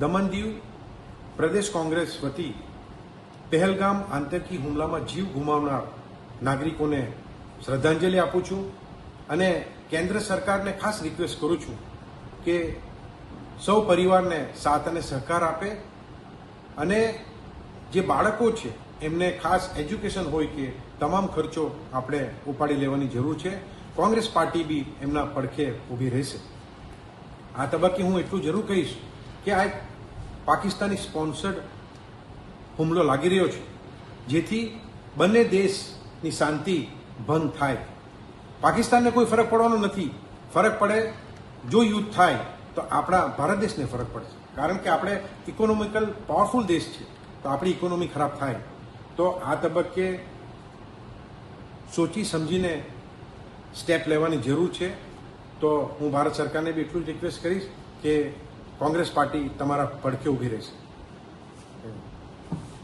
દમણ દીવ, પ્રદેશ કોંગ્રેસ વતી પહેલગામ આતંકી હુમલામાં જીવ ગુમાવનાર નાગરિકોને શ્રદ્ધાંજલિ આપું છું અને કેન્દ્ર સરકારને ખાસ રિક્વેસ્ટ કરું છું કે સૌ પરિવારને સાથ અને સહકાર આપે અને જે બાળકો છે, એમને ખાસ એજ્યુકેશન હોય કે તમામ ખર્ચો આપણે ઉપાડી લેવાની જરૂર છે. કોંગ્રેસ પાર્ટી બી એમના પડખે ઊભી રહેશે. આ તબક્કે હું એટલું જરૂર કહીશ કે આ એક પાકિસ્તાની સ્પોન્સર્ડ હુમલો લાગી રહ્યો છે, જેથી બંને દેશની શાંતિ ભંગ થાય. પાકિસ્તાનને કોઈ ફરક પડવાનો નથી. ફરક પડે જો યુદ્ધ થાય, તો આપણા ભારત દેશને ફરક પડશે. કારણ કે આપણે ઇકોનોમિકલ પાવરફુલ દેશ છે, તો આપણી ઇકોનોમી ખરાબ થાય. તો આ તબક્કે સોચી સમજીને સ્ટેપ લેવાની જરૂર છે. તો હું ભારત સરકારને બી એટલું જ રિક્વેસ્ટ કરીશ કે કોંગ્રેસ પાર્ટી તમારા પડખે ઊભી રહેશે.